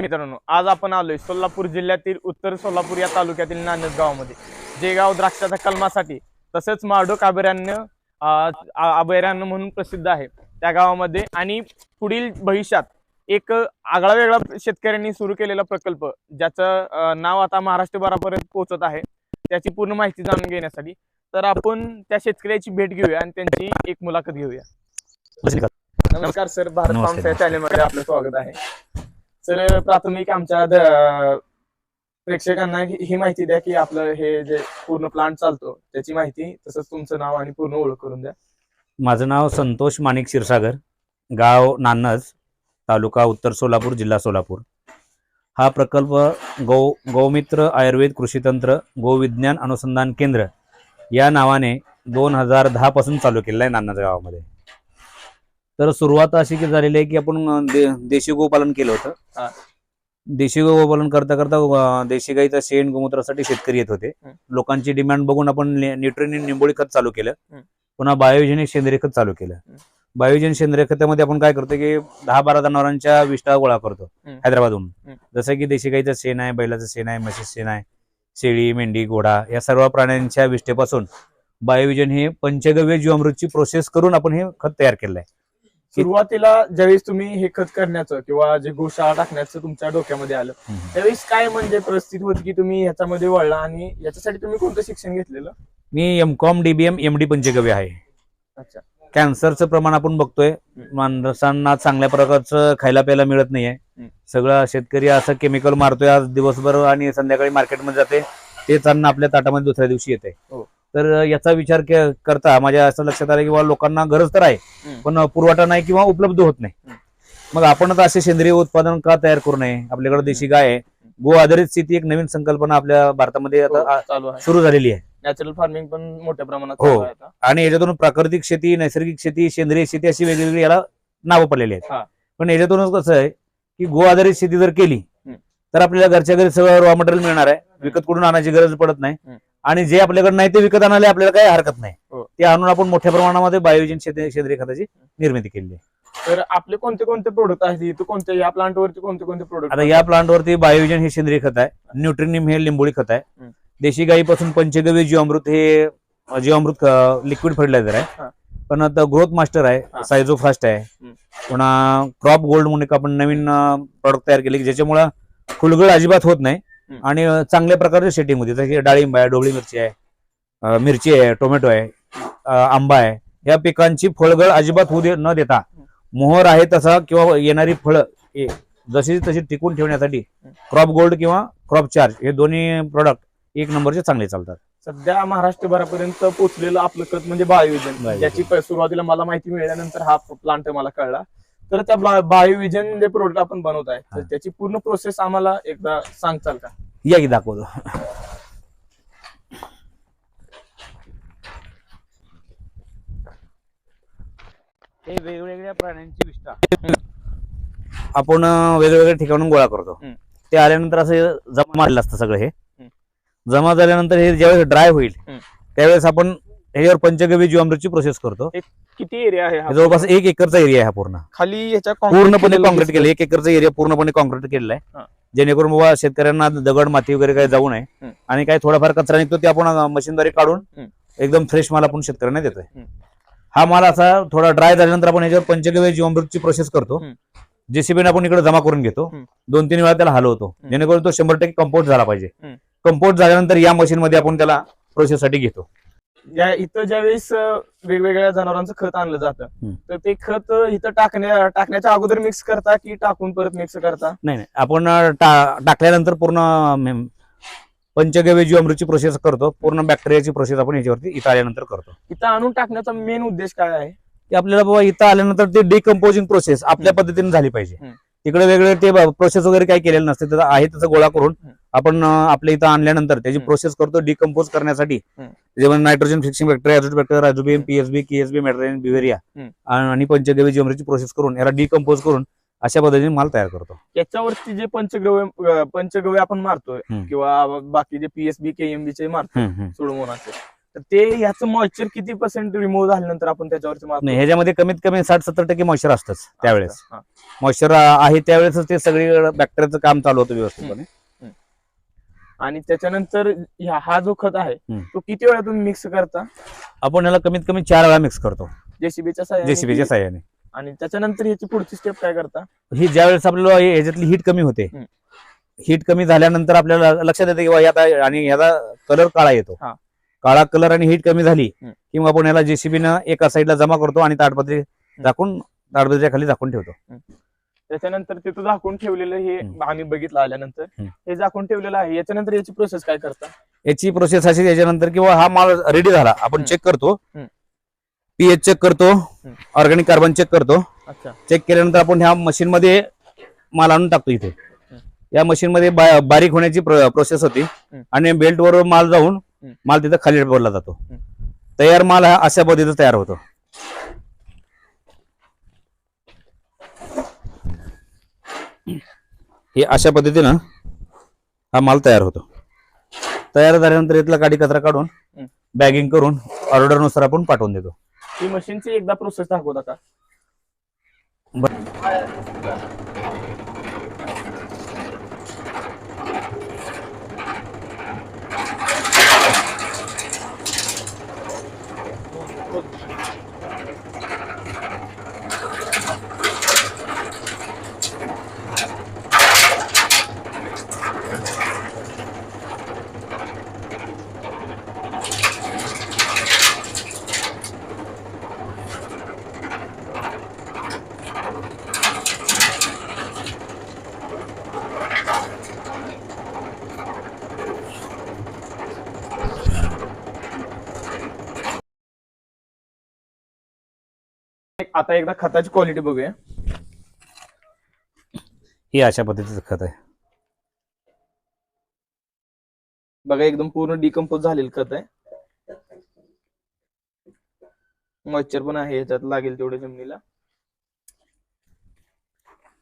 मित्रांनो आज आपण आलोय सोलापूर जिल्ह्यातील उत्तर सोलापूर या तालुक्यातील नानद गावामध्ये. जे गाव द्राक्षाच्या कलमासाठी तसेच माडोक अभयारण्य अभयारण्य म्हणून प्रसिद्ध आहे. त्या गावामध्ये आणि पुढील भविष्यात एक आगळा वेगळा शेतकऱ्यांनी सुरू केलेला प्रकल्प ज्याचं नाव आता महाराष्ट्रभरापर्यंत पोहोचत आहे त्याची पूर्ण माहिती जाणून घेण्यासाठी तर आपण त्या शेतकऱ्याची भेट घेऊया आणि त्यांची एक मुलाखत घेऊया. नमस्कार. सर. भारत. चॅनलमध्ये आपलं स्वागत आहे. सर प्राथमिक आमच्या प्रेक्षकांना ही माहिती द्या की आपलं हे जे पूर्ण प्लांट चालतो त्याची माहिती तसंच तुमचं नाव आणि पूर्ण ओळख करून द्या. माझं नाव संतोष माणिक क्षीरसागर गाव नान्नज तालुका उत्तर सोलापूर जिल्हा सोलापूर. हा प्रकल्प गौ गौमित्र आयुर्वेद कृषीतंत्र गोविज्ञान अनुसंधान केंद्र या नावाने दोन हजार दहापासून चालू केलेला आहे नान्नज गावामध्ये. तर सुरुवात अशी की झालेली आहे की आपण दे, देशी गोपालन केलं. होतं देशी गोपालन करता करता देशी गाईचं शेण गोमूत्रासाठी शेतकरी येत होते. लोकांची डिमांड बघून आपण न्यूट्रिन निंबोळी खत चालू केलं. पुन्हा बायोजेनिक सेंद्रिय खत चालू केलं. बायोजेनिक सेंद्रिय खतामध्ये आपण काय करतो की दहा बारा जनावरांच्या विष्ठा गोळा करतो. हैदराबादहून. जसं की देशी गाईचं शेण आहे बैलाचं शेण आहे म्हशीचं शेण आहे शेळी मेंढी घोडा या सर्व प्राण्यांच्या विष्ठेपासून बायोविजन हे पंचगव्य जीवामृतची प्रोसेस करून आपण हे खत तयार केलं आहे सुरुवातीला ज्यावेळेस तुम्ही हे खत करण्याचं किंवा जे गोशाळा टाकण्याचं तुमच्या डोक्यामध्ये आलं त्यावेळेस काय म्हणजे परिस्थिती होती की तुम्ही ह्याच्यामध्ये वळला आणि याच्यासाठी तुम्ही कोणतं शिक्षण घेतलेलं? मी M Com DBM M D panchagavya आहे. अच्छा. कॅन्सरचं प्रमाण आपण बघतोय. माणसांना चांगल्या प्रकारचं खायला प्यायला मिळत नाहीये. सगळं शेतकरी असं केमिकल मारतोय आज दिवसभर आणि संध्याकाळी मार्केटमध्ये जाते. तेच अन्न आपल्या ताटामध्ये दुसऱ्या दिवशी येते हो. तर याचा विचार करता माझ्या असं लक्षात आलं की बाबा लोकांना गरज तर आहे. पण पुरवठा नाही किंवा उपलब्ध होत नाही. मग आपण आता असे सेंद्रिय उत्पादन का तयार करू नये आपल्याकडे देशी गाय आहे गो आधारित शेती एक नवीन संकल्पना आपल्या भारतामध्ये आता हो, सुरू झालेली आहे नॅचरल फार्मिंग पण मोठ्या प्रमाणात हो. आणि याच्यातून प्राकृतिक शेती नैसर्गिक शेती सेंद्रिय शेती अशी वेगवेगळी याला नावं पडलेली. आहेत पण याच्यातूनच कसं आहे की गो आधारित शेती जर केली. तर आपल्याला घरच्या घरी सगळं रॉ मटेरियल मिळणार आहे विकत कुठून आणायची गरज पडत नाही. आणि जे आपल्याकडे नाही ते विकत आणायला आपल्याला काही हरकत नाही हो. ते आणून आपण मोठ्या प्रमाणामध्ये बायोजन सेंद्रिय खताची निर्मिती केली आहे तर आपले कोणते कोणते प्रोडक्ट आहेत इथं कोणते या प्लांट वरती कोणते कोणते प्रोडक्ट आता या प्लांटवरती बायोजन हे सेंद्रिय खत आहे न्यूट्रिनिम हे लिंबोळी खत आहे. देशी गाईपासून पंचगव्य जीवामृत हे जीवामृत लिक्विड फर्टिलायझर. आहे पण आता ग्रोथ मास्टर आहे. सायझो फास्ट आहे. पुन्हा क्रॉप गोल्ड म्हणून आपण नवीन प्रॉडक्ट तयार केले की ज्याच्यामुळे फुलगळ अजिबात होत नाही. आणि चांगल्या प्रकारची सेटिंग होती. जशी डाळिंब आहे ढोबळी मिरची आहे मिरची आहे टोमॅटो आहे आंबा आहे. या पिकांची फळगळ अजिबात होऊ दे न देता मोहर आहे तसा किंवा येणारी फळं जशी तशी टिकून ठेवण्यासाठी क्रॉप गोल्ड किंवा क्रॉप चार्ज हे दोन्ही प्रॉडक्ट एक नंबरचे चांगले चालतात. सध्या महाराष्ट्रभरापर्यंत पोहोचलेलं आपलं खत म्हणजे बायोविजन. ज्याची सुरुवातीला मला माहिती मिळाल्यानंतर हा प्लांट मला कळला. तर त्या बायोविजन जे प्रोडक्ट आपण बनवत आहे तर. त्याची पूर्ण प्रोसेस आम्हाला एकदा सांगचाल का या की दाखवतो हे वेगवेगळ्या प्राण्यांची विष्ठा आपण वेगवेगळ्या ठिकाणून गोळा करतो हम्म. ते आल्यानंतर असं जमा मारलेलं असतं सगळं हे जमा झाल्यानंतर हे ज्यावेळेस ड्राय होईल हम्म. त्यावेळेस आपण ह्याच्यावर पंचगव्य जीवामृतची प्रोसेस करतो किती एरिया आहे हा? जवळपास एक एकरचा एरिया आहे हा पूर्ण खाली ह्याच्या concrete पूर्णपणे केलेलं कॉन्क्रीट दिसतंय. केलं एक एकरचा एरिया पूर्णपणे कॉन्क्रीट केलेला हा. आहे जेणेकरून बाबा शेतकऱ्यांना दगड माती वगैरे काही जाऊ नये हम्म. आणि काही थोडाफार कचरा निघतो ते आपण मशीनद्वारे काढून हम्म. एकदम फ्रेश माल आपण शेतकऱ्यांना देतोय हम्म. हा माल असा थोडा ड्राय झाल्यानंतर आपण याच्यावर पंचगव्य जीवामृतची प्रोसेस करतो हम्म. जेसीबीने आपण इकडे जमा करून घेतो हम्म. दोन तीन वेळा त्याला हलवतो हम्म. जेणेकरून तो शंभर टक्के कंपोस्ट झाला पाहिजे हम्म. कंपोस्ट झाल्यानंतर या मशीन मध्ये आपण त्याला प्रोसेस साठी घेतो या इथं ज्यावेळेस वेगवेगळ्या जनावरांचं खत आणलं जातं. तर ते खत इथं टाकण्या टाकण्याच्या अगोदर मिक्स करता की टाकून परत मिक्स करता नाही नाही आपण टाकल्यानंतर पूर्ण पंचगव्य जीवामृतची प्रोसेस करतो पूर्ण बॅक्टेरियाची प्रोसेस आपण याच्यावरती इथं आल्यानंतर करतो इथं आणून टाकण्याचा मेन उद्देश काय आहे की आपल्याला बाबा इथं आल्यानंतर ते डिकम्पोजिंग प्रोसेस आपल्या. पद्धतीने झाली पाहिजे. तिकडे वेगळे ते प्रोसेस वगैरे काही केलेलं नसते तर आहे तसं गोळा करून. आपण आपल्या इथं आणल्यानंतर त्याची. प्रोसेस करतो डिकम्पोज करण्यासाठी. जेव्हा nitrogen fixing bacteria rhizobium PSB KSB मॅट्रेन beauveria. आणि पंचगव्य जीवमृतची प्रोसेस करून याला डिकम्पोज करून अशा पद्धतीने माल तयार करतो याच्यावरती जे पंचगव्य पंचगव्य आपण मारतोय. किंवा बाकी जे पीएसबी केएमबी चे मारतो. सोडमोनाचे तर ते ह्याचं मॉइश्चर किती पर्सेंट रिमूव्ह झाल्यानंतर आपण त्याच्यावरती मारतो? नाही ह्याच्यामध्ये कमीत कमी साठ सत्तर टक्के मॉइश्चर असतंच त्यावेळेस. मॉइश्चर आहे त्यावेळेस ते सगळी बॅक्टेरियाचं काम चालू होतं व्यवस्थितपणे आणि त्याच्यानंतर ह्या- हा जो खत आहे हम्म. तो किती वेळा तुम्ही मिक्स करता आपण ह्याला कमीत कमी चार वेळा मिक्स करतो जेसीबीच्या साह्याने जेसीबीच्या साह्याने आणि त्याच्यानंतर ह्याची पुढची स्टेप काय करता ही ज्या वेळेस आपल्याला हे- ह्याच्यातली हीट कमी होते हम्म. हीट कमी झाल्यानंतर आपल्याला लक्षात येतं की बा आता आणि ह्याचा कलर काळा येतो हा. काळा कलर आणि हीट कमी झाली हम्म. की मग आपण याला जेसीबीनं एका साईडला जमा करतो आणि ताडपत्री झाकून ताडपत्रीच्या खाली झाकून ठेवतो त्याच्यानंतर तिथं झाकून ठेवलेलं हे. आम्ही बघितलं आल्यानंतर. हे झाकून ठेवलेलं आहे. याच्यानंतर याची प्रोसेस काय करता? याची प्रोसेस अशी त्याच्यानंतर किंवा हा माल रेडी झाला आपण. चेक करतो. पीएच चेक करतो. ऑर्गॅनिक कार्बन चेक करतो. अच्छा. चेक केल्यानंतर आपण ह्या मशीन मध्ये माल आणून टाकतो इथे. या मशीन मध्ये बारीक होण्याची प्रोसेस होती. आणि बेल्ट वर माल जाऊन. माल तिथं खाली बोलला जातो. तयार माल हा अशा पद्धतीचा तयार होतो. हे अशा पद्धतीनं हा माल तयार होतो. तयार झाल्यानंतर इथला काडी कचरा काढून. बॅगिंग करून ऑर्डरनुसार आपण पाठवून देतो. ही मशीनची एकदा प्रोसेस दाखवता का? आता एकदा खताची क्वालिटी बघूया. हे अशा पद्धतीचं खत आहे. बघा एकदम पूर्ण डिकम्पोज झालेलं खत आहे. मॉइश्चर पण आहे याच्यात लागेल तेवढं जमिनीला.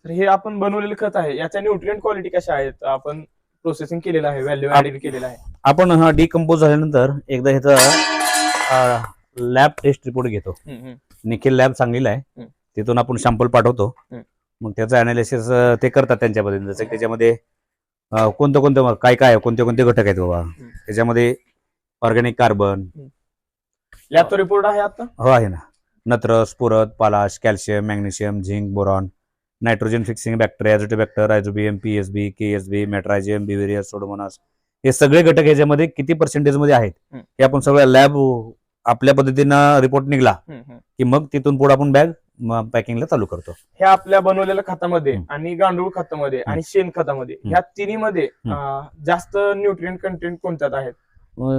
तर हे आपण बनवलेलं खत आहे. याच्या न्यूट्रिएंट क्वालिटी कशा आहेत? आपण प्रोसेसिंग केलेलं आहे व्हॅल्यू ऍडेड केलेलं आहे. आपण हा डिकम्पोज झाल्यानंतर एकदा ह्याचा लॅब टेस्ट रिपोर्ट घेतो. निखिल लॅब सांगलेला आहे. तिथून आपण सॅम्पल पाठवतो. मग त्याचं अनालिसिस ते करतात त्यांच्या पद्धतीने जसं की त्याच्यामध्ये कोणतं कोणतं काय काय कोणते कोणते घटक आहेत बाबा? त्याच्यामध्ये ऑर्गॅनिक कार्बन. लॅबचा रिपोर्ट आहे आता? हो आहे ना. नत्र स्फुरत पालाश calcium magnesium zinc boron nitrogen fixing bacteria azotobacter rhizobium P S B K S B metarhizium beauveria pseudomonas हे सगळे घटक ह्याच्यामध्ये किती पर्सेंटेजमध्ये आहेत. हे आपण सगळं लॅब आपल्या पद्धतीनं रिपोर्ट निघला. की मग तिथून पुढे आपण बॅग पॅकिंगला चालू करतो हे आपल्या बनवलेल्या खतामध्ये. आणि गांडूळ खतामध्ये आणि शेण खतामध्ये. ह्या तिन्ही मध्ये हम्म. जास्त न्यूट्रिएंट कंटेंट कोणत्यात आहेत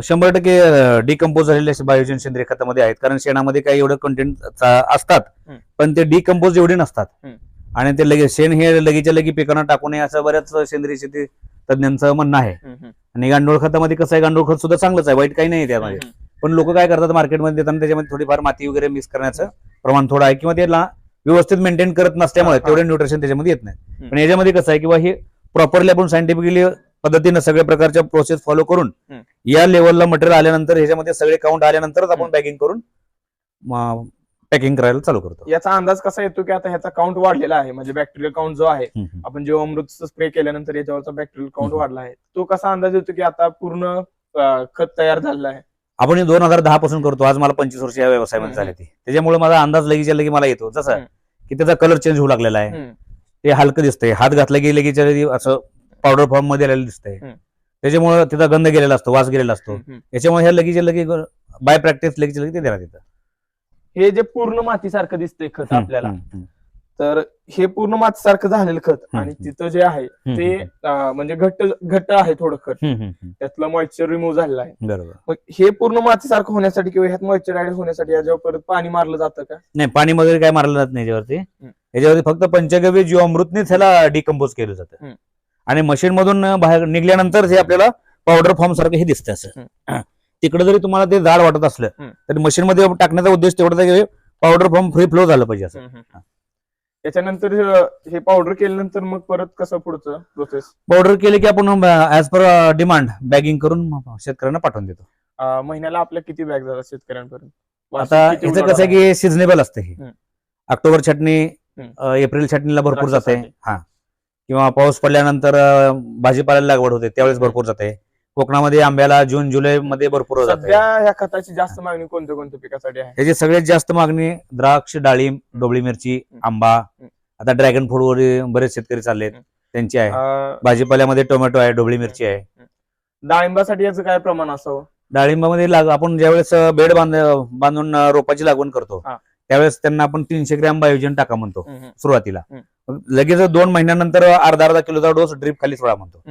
शंभर टक्के डिकम्पोज झालेले बायोजन सेंद्रिय खतामध्ये आहेत कारण शेणामध्ये काही एवढं कंटेंट असतात. पण ते डिकम्पोज एवढे नसतात. आणि ते लगेच शेण हे लगेच्या लगी पिकांना टाकू नये असं बऱ्याच सेंद्रिय शेती तज्ञांचं म्हणणं आहे. आणि गांडूळ खतामध्ये कसं आहे गांडूळ खत सुद्धा चांगलंच आहे वाईट काही नाही त्यामध्ये पण लोक काय करतात मार्केटमध्ये देताना त्याच्यामध्ये थोडीफार माती वगैरे मिक्स करण्याचं प्रमाण थोडं आहे किंवा त्याला व्यवस्थित मेंटेन करत नसल्यामुळे. तेवढे न्यूट्रिशन त्याच्यामध्ये येत नाही. पण याच्यामध्ये कसं आहे किंवा हे प्रॉपरली आपण सायंटिफिकली पद्धतीनं सगळ्या प्रकारच्या प्रोसेस फॉलो करून. या लेवलला मटेरियल आल्यानंतर ह्याच्यामध्ये सगळे काउंट आल्यानंतरच आपण. पॅकिंग करून पॅकिंग करायला चालू करतो याचा अंदाज कसा येतो की आता ह्याचा काउंट वाढलेला आहे म्हणजे बॅक्टेरियल काउंट जो आहे. आपण जेव्हा अमृत स्प्रे केल्यानंतर याच्यावरचा बॅक्टेरियल काउंट. वाढला आहे तो कसा अंदाज येतो की आता पूर्ण खत तयार झालेलं आहे आपण हे दोन हजार दहा पासून करतो. आज मला पंचवीस वर्ष या व्यवसायामध्ये. झाले ते. त्याच्यामुळे माझा अंदाज लगेच्या लगी मला येतो. जसं. की त्याचा कलर चेंज होऊ लागलेला आहे. ते हलकं दिसतंय. हात घातला की लगेच्या लगी असं पावडर फॉर्ममध्ये आलेलं दिसतंय. त्याच्यामुळे तिचा गंध गेलेला असतो वास गेलेला असतो. याच्यामुळे ह्या लगेच्या लगी बाय प्रॅक्टिस लगेच्या लगी ते देणार हे जे पूर्ण मातीसारखं दिसतंय खत आपल्याला. तर हे पूर्ण मातीसारखं झालेलं खत. आणि तिथं जे आहे ते म्हणजे घट्ट घट्ट आहे थोडं खत. त्यातलं मॉइश्चर रिमूव्ह झालेलं आहे. बरोबर. मग हे पूर्ण मातीसारखं होण्यासाठी किंवा ह्यात मॉइश्चर ऍड होण्यासाठी याच्यावर परत पाणी मारलं जातं का? नाही पाणी वगैरे काय मारलं जात नाही याच्यावरती. याच्यावरती फक्त पंचगव्य जीवामृतनेच ह्याला डिकम्पोज केलं जातं. आणि मशीन मधून बाहेर निघल्यानंतर हे आपल्याला पावडर फॉर्म सारखं हे दिसतं असं. तिकडे जरी तुम्हाला ते जाड वाटत असलं. तरी मशीन मध्ये टाकण्याचा उद्देश की पावडर फॉर्म फ्री फ्लो झालं पाहिजे असं. त्याच्यानंतर हे पावडर केल्यानंतर मग परत कसं पुढचं प्रोसेस पावडर केले की आपण ऍज पर डिमांड बॅगिंग करून शेतकऱ्यांना पाठवून देतो महिन्याला आपल्या किती बॅग जातात शेतकऱ्यांपर्यंत वार्षिक आता किती उलाढाल कसं आहे? की सिजनेबल असतं हे हम्म. ऑक्टोबर छटणी. अं, एप्रिल छटणीला भरपूर जाते द्राक्षासाठी. हा किंवा पाऊस पडल्यानंतर अं, भाजीपाल्याला लागवड होते त्यावेळेस भरपूर जाते कोकणामध्ये आंब्याला जून जुलै मध्ये भरपूर जाते सध्या ह्या खताची जास्त मागणी कोणत्या कोणत्या पिकासाठी आहे? ह्याची सगळ्यात जास्त मागणी द्राक्ष डाळिंब डोबळी मिरची आंबा. आता ड्रॅगन फ्रूट वगैरे बरेच शेतकरी चाललेत हम्म. त्यांची आहे. भाजीपाल्यामध्ये टोमॅटो आहे डोबळी मिरची आहे. डाळिंबासाठी याचं काय प्रमाण असावं? डाळिंबामध्ये लाग आपण ज्यावेळेस बेड बांध बांधून रोपाची लागवण करतो. त्यावेळेस त्यांना आपण तीनशे ग्रॅम बायोजन टाका म्हणतो. सुरुवातीला. लगेच दोन महिन्यानंतर अर्धा अर्धा किलोचा डोस ड्रीप खाली सोडा म्हणतो.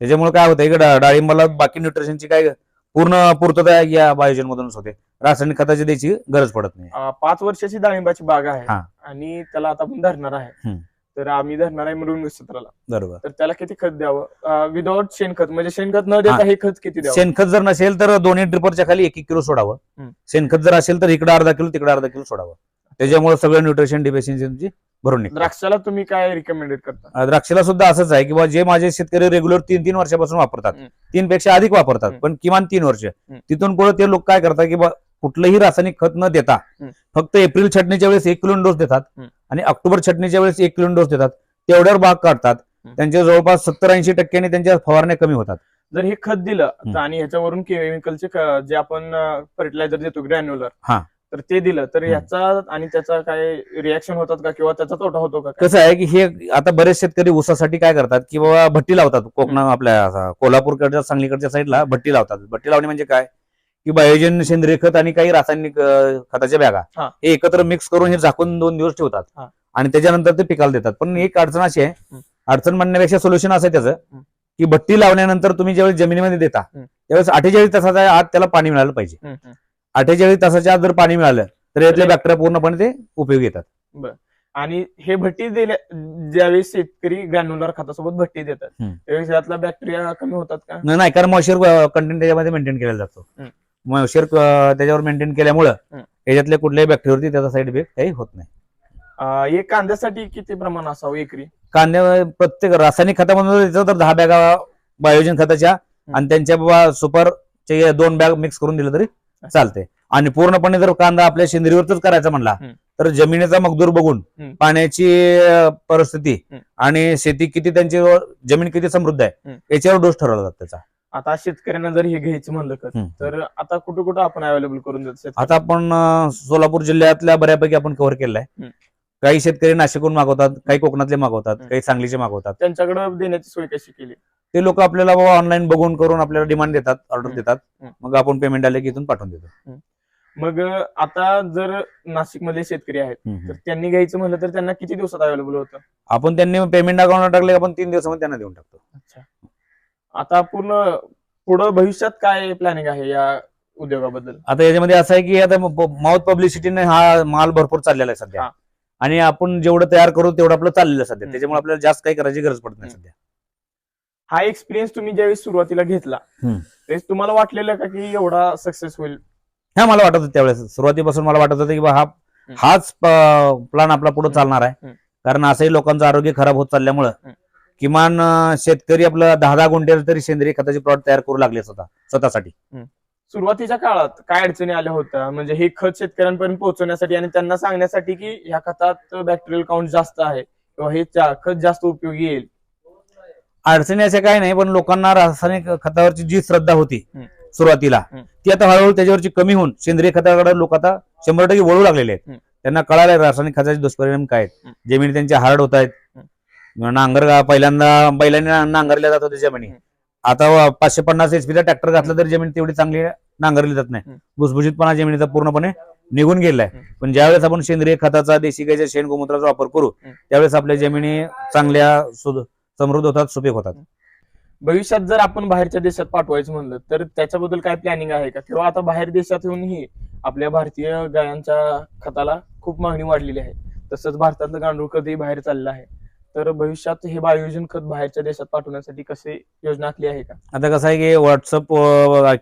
त्याच्यामुळे काय होतं इकडे डाळिंबाला बाकी न्यूट्रिशनची काय पूर्ण पूर्तता या बायोजन मधूनच होते. रासायनिक खताची द्यायची गरज पडत नाही. अं, पाच वर्षाची डाळिंबाची बाग आहे हा. आणि त्याला आता आपण धरणार आहे. हम्म. तर आम्ही धरणार आहे मृंग क्षेत्राला बरोबर. तर त्याला किती खत द्यावं? विदाउट शेणखत म्हणजे शेणखत न देता हा. हे खत किती द्यावं? शेणखत जर नसेल तर दोन्ही ड्रिपरच्या खाली एक एक किलो सोडावं. हम्म. शेणखत जर असेल तर इकडे अर्धा किलो तिकडे अर्धा किलो सोडावं. त्याच्यामुळे सगळं न्यूट्रिशन डिफिशियन्सी भरून निघतं द्राक्षाला तुम्ही काय रिकमेंडेड करता अं, द्राक्षाला सुद्धा असंच आहे किंवा जे माझे शेतकरी रेग्युलर तीन तीन वर्षापासून वापरतात हम्म. तीन पेक्षा अधिक वापरतात हम्म. पण किमान तीन वर्ष तिथून पुढे ते लोक काय करतात की बा कुठलंही रासायनिक खत न देता हम्म. फक्त एप्रिल छटणीच्या वेळेस एक किलो डोस देतात हम्म. आणि ऑक्टोबर छटणीच्या वेळेस एक किलो डोस देतात तेवढ्यावर बाग काढतात हम्म. त्यांच्या जवळपास सत्तर ऐंशी टक्क्यांनी त्यांच्या फवारण्या कमी होतात जर हे खत दिलं हम्म. तर आणि ह्याच्यावरून केमिकलचे जे आपण फर्टिलायझर देतो ग्रॅन्युलर हा. तर ते दिलं तर. ह्याचा आणि त्याचा काय रिॲक्शन होतात का किंवा त्याचा तोटा होतो का? कसं आहे की हे आता बरेच शेतकरी ऊसासाठी काय करतात की बाबा भट्टी लावतात कोकणा आपल्या कोल्हापूरकडच्या सांगलीकडच्या साईडला भट्टी लावतात भट्टी लावणे म्हणजे काय की बायोजन सेंद्रिय खत आणि काही रासायनिक खताच्या बॅगा हा. एकत्र मिक्स करून हे झाकून दोन दिवस ठेवतात. आणि त्याच्यानंतर ते पिकाला देतात पण एक अडचण अशी आहे. अडचण म्हणण्यापेक्षा सोल्युशन असं आहे त्याचं. की भट्टी लावल्यानंतर तुम्ही ज्यावेळेस जमिनीमध्ये देता. त्यावेळेस अठ्ठेचाळीस तासाच्या आत त्याला पाणी मिळालं पाहिजे. अठ्ठेचाळीस तासाच्या आत जर पाणी मिळालं तर यातले तर- बॅक्टेरिया पूर्णपणे ते उपयोगी येतात. आणि हे भट्टी दिल्या ज्यावेळेस शेतकरी ग्रॅन्युलर खतासोबत भट्टी देतात. त्यावेळेस यातला बॅक्टेरिया कमी होतात का? नाही कारण मॉइश्चर कंटेंट त्याच्यामध्ये मेंटेन केला जातो. मॉइश्चर त्याच्यावर मेंटेन केल्यामुळं. याच्यातल्या कुठल्याही बॅक्टेरियावरती त्याचा साईड इफेक्ट काही होत नाही. एक कांद्यासाठी किती प्रमाण असावं एकरी? कांद्या प्रत्येक रासायनिक खतामधून तर दहा बॅगा बायोजन खताच्या आणि त्यांच्या बाबा सुपरचे दोन बॅग मिक्स करून दिलं तरी चालते आणि पूर्णपणे जर कांदा आपल्या सेंद्रीवरच करायचा म्हणला. तर जमिनीचा मगदूर बघून. पाण्याची परिस्थिती. आणि शेती किती त्यांची जमीन किती समृद्ध आहे. याच्यावर डोस ठरवला जातो त्याचा आता शेतकऱ्यांना जर हे घ्यायचं म्हणलं. तर आता कुठं कुठं आपण अवेलेबल करून देतो शेतकऱ्यांना? आता आपण सोलापूर जिल्ह्यातल्या बऱ्यापैकी आपण कव्हर केलाय. काही शेतकरी नाशिकहून मागवतात काही कोकणातले मागवतात. काही सांगलीचे मागवतात त्यांच्याकडे देण्याची सोय कशी केली ते लोक आपल्याला बाबा ऑनलाईन बघून करून आपल्याला डिमांड देतात ऑर्डर. देतात. मग आपण पेमेंट आले की इथून पाठवून देतो. मग आता जर नाशिक मधले शेतकरी आहेत तर त्यांनी घ्यायचं म्हणलं तर त्यांना किती दिवसात अवेलेबल होतं? आपण त्यांनी पेमेंट अकाउंटला टाकले आपण तीन दिवसामध्ये त्यांना देऊन टाकतो. अच्छा. आता पूर्ण पुढं भविष्यात काय प्लॅनिंग आहे या उद्योगाबद्दल? आता याच्यामध्ये असं आहे की आता माउथ पब्लिसिटीने हा माल भरपूर चाललेला आहे सध्या. आणि आपण जेवढं तयार करू तेवढं आपलं चाललेलं आहे सध्या. त्याच्यामुळे आपल्याला जास्त काही करायची गरज पडत नाही. सध्या. हा एक्सपिरियन्स तुम्ही ज्यावेळी सुरुवातीला घेतला. त्यावेळेस तुम्हाला वाटलेलं का की एवढा सक्सेस होईल? हा मला वाटत होतं त्यावेळेस. सुरुवातीपासून मला वाटत होतं की हा हाच प्लॅन आपला पुढे चालणार आहे. कारण असंही लोकांचं आरोग्य खराब होत चालल्यामुळं. किमान शेतकरी आपलं दहा दहा गुंठे तरी सेंद्रिय खताचे प्लॉट तयार करू लागले स्वतः स्वतःसाठी. सुरुवातीच्या काळात काय अडचणी आल्या होत्या? म्हणजे हे खत शेतकऱ्यांपर्यंत पोहोचवण्यासाठी आणि त्यांना सांगण्यासाठी की ह्या खतात बॅक्टेरियल काउंट जास्त आहे किंवा हे खत जास्त उपयोगी येईल. अडचणी अशा काही नाही पण लोकांना रासायनिक खतावरची जी श्रद्धा होती. सुरुवातीला. ती आता हळूहळू त्याच्यावरची कमी होऊन सेंद्रिय खताकडे लोक आता शंभर टक्के वळू लागलेले आहेत. त्यांना कळालंय रासायनिक खताचे दुष्परिणाम काय आहेत. जमिनी त्यांच्या हार्ड होत आहेत नांगर पहिल्यांदा बैलांनी नांगरल्या जात होत्या जमिनी. आता पाचशे पन्नास एचपीचा ट्रॅक्टर घातला तरी जमीन तेवढी चांगली नांगरली जात नाही. भुसभुशीतपणा जमिनीचा पूर्णपणे निघून गेलाय. पण ज्यावेळेस आपण सेंद्रिय खताचा देशी गायच्या शेण गोमूत्राचा वापर करू. त्यावेळेस आपल्या जमिनी चांगल्या समृद्ध होतात सुपीक होतात. भविष्यात जर आपण बाहेरच्या देशात पाठवायचं म्हणलं तर त्याच्याबद्दल काय प्लॅनिंग आहे का? किंवा आता बाहेर देशात येऊनही आपल्या भारतीय गायांच्या खताला खूप मागणी वाढलेली आहे. तसंच भारतातलं गांडूळ खतही बाहेर चाललं आहे. तर भविष्यात हे बायोजन खत बाहेरच्या देशात पाठवण्यासाठी कसे योजना आखली आहे का? आता कसं आहे की व्हॉट्सअप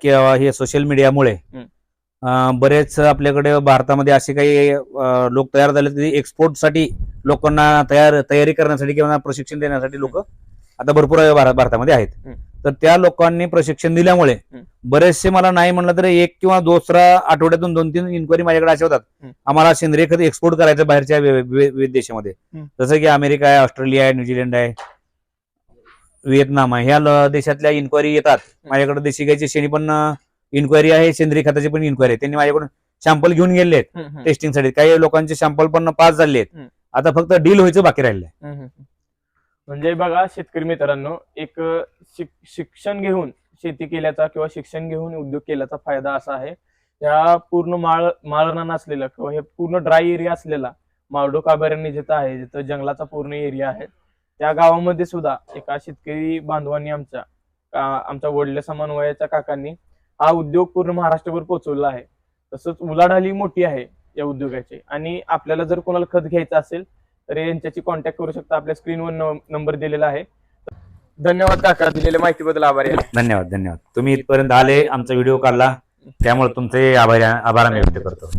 किंवा हे सोशल मीडियामुळे बरेच आपल्याकडे भारतामध्ये असे काही लोक तयार झाले ते एक्सपोर्टसाठी लोकांना तयार तयारी करण्यासाठी किंवा प्रशिक्षण देण्यासाठी लोक आता भरपूर भार- भारतामध्ये आहेत. तर त्या लोकांनी प्रशिक्षण दिल्यामुळे. बरेचसे मला नाही म्हणलं तर एक किंवा दुसरा आठवड्यातून दोन तीन इन्क्वायरी माझ्याकडे अशा होतात. आम्हाला सेंद्रिय खत एक्सपोर्ट करायचं बाहेरच्या विविध देशामध्ये. जसं की अमेरिका आहे ऑस्ट्रेलिया आहे न्यूझीलंड आहे व्हिएतनाम आहे. ह्या देशातल्या इन्क्वायरी येतात. माझ्याकडे देशी गायची शेणी पण इन्क्वायरी आहे. सेंद्रिय खताची पण इन्क्वायरी आहे. त्यांनी माझ्याकडून सॅम्पल घेऊन गेले आहेत. टेस्टिंगसाठी काही लोकांचे सॅम्पल पण पास झाले आहेत. आता फक्त डील व्हायचं बाकी राहिलंय. म्हणजे बघा शेतकरी मित्रांनो एक अ, शिक- शिक्षण घेऊन शेती केल्याचा किंवा शिक्षण घेऊन उद्योग केल्याचा फायदा असा आहे. या पूर्ण माळ माळरान नसलेला किंवा हे पूर्ण ड्राय एरिया असलेला माळडोक अभयारण्य जिथं आहे जिथं जंगलाचा पूर्ण एरिया आहे त्या गावामध्ये सुद्धा एका शेतकरी बांधवांनी आमच्या आ- आमच्या वडल्या समानवयाच्या काकांनी हा उद्योग पूर्ण महाराष्ट्रभर पोहोचवला आहे. तसंच उलाढाली मोठी आहे. या उद्योगाचे. आणि आपल्याला जर कोणाला खत घ्यायचं असेल तर यांच्याशी कॉन्टॅक्ट करू शकता. आपल्या स्क्रीनवर नंबर दिलेला आहे. धन्यवाद काका दिलेल्या माहितीबद्दल आभारी आहे. धन्यवाद धन्यवाद. तुम्ही इथपर्यंत आले आमचा व्हिडिओ काढला. त्यामुळे तुमचे आभार आभार आम्ही व्यक्त करतो.